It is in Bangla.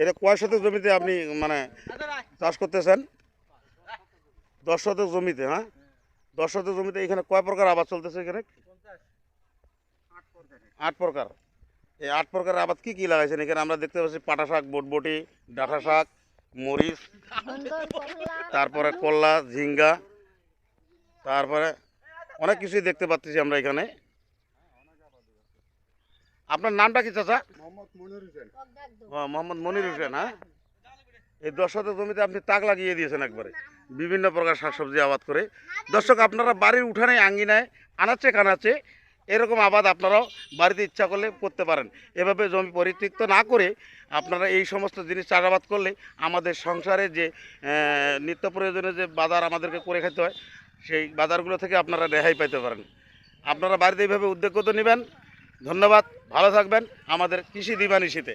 এটা কয় শতক জমিতে আপনি মানে চাষ করতেছেন? দশ শতক জমিতে হ্যাঁ? দশ শতক জমিতে এখানে কয় প্রকার আবাদ চলতেছে এখানে? আট প্রকার। এই আট প্রকার আবাদ কি কি লাগাইছেন? এখানে আমরা দেখতে পাচ্ছি পাটা শাক, বটবটি, ডাঁটা শাক, মরিচ, তারপরে কল্লা ঝিঙ্গা, তারপরে অনেক কিছুই দেখতে পাচ্ছি আমরা এখানে। আপনার নামটা কি চাচা? মোহাম্মদ মনির হোসেন। ও, মোহাম্মদ মনির হোসেন হ্যাঁ? এই দশ শতক জমিতে আপনি তাক লাগিয়ে দিয়েছেন একবারে। বিভিন্ন প্রকার শাকসবজি আবাদ করে। দর্শক আপনারা বাড়ির উঠানে আঙ্গিনায় আনাচে কানাচে এরকম আবাদ আপনারাও বাড়িতে ইচ্ছা করলে করতে পারেন। এভাবে জমি পরিত্যক্ত না করে আপনারা এই সমস্ত জিনিস চাষাবাদ করলে আমাদের সংসারে যে নিত্য প্রয়োজনীয় যে বাজার আমাদেরকে করে খেতে হয় সেই বাজারগুলো থেকে আপনারা রেহাই পাইতে পারেন। আপনারা বাড়িতে এইভাবে উদ্যোগ তো নেবেন? ধন্যবাদ ভালো থাকবেন আমাদের কৃষি দিবানিশিতে।